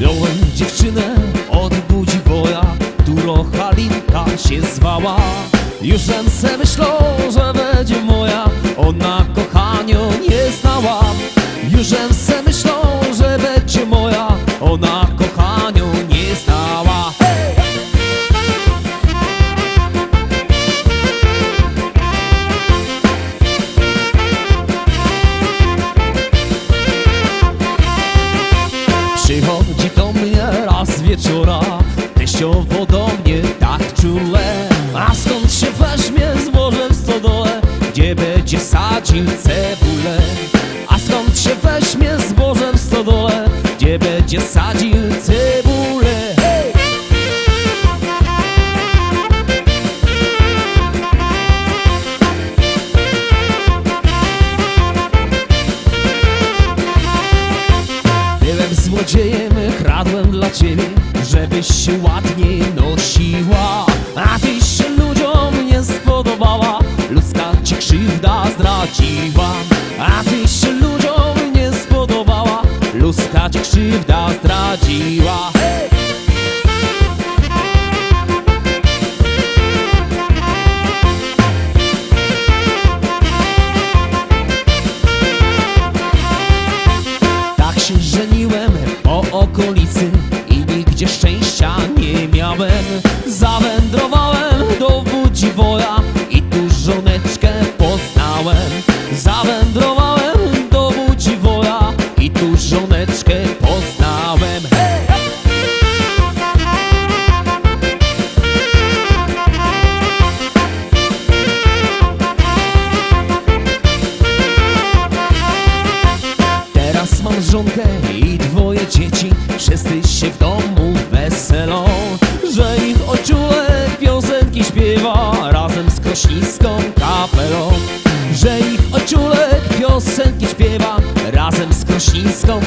Jąłem dziewczynę odbudzi woja Turo Halinka się zwała. Już ręce myślą, że będzie moja. Ona kocha wieczora Teściowo do mnie tak czule A skąd się weźmie zboże w stodole Gdzie będzie sadził cebulę A skąd się weźmie zboże w stodole Gdzie będzie sadził cebulę Hej! Byłem złodziejem, kradłem dla ciebie Żebyś się ładniej nosiła. A tyś się ludziom nie spodobała Ludzka ci krzywda zdradziła. A tyś się ludziom nie spodobała Ludzka ci krzywda zdradziła i nigdzie szczęścia nie miałem. Zawędrowałem do Budziwoja i tu żoneczkę poznałem. Zawędrowałem do Budziwoja i tu żoneczkę poznałem. Teraz mam żonkę i dwoje dzieci Wszyscy się w weselą Że ich ociule piosenki śpiewa Razem z krośnicką kapelą. Że ich ociulek piosenki śpiewa Razem z krośnicką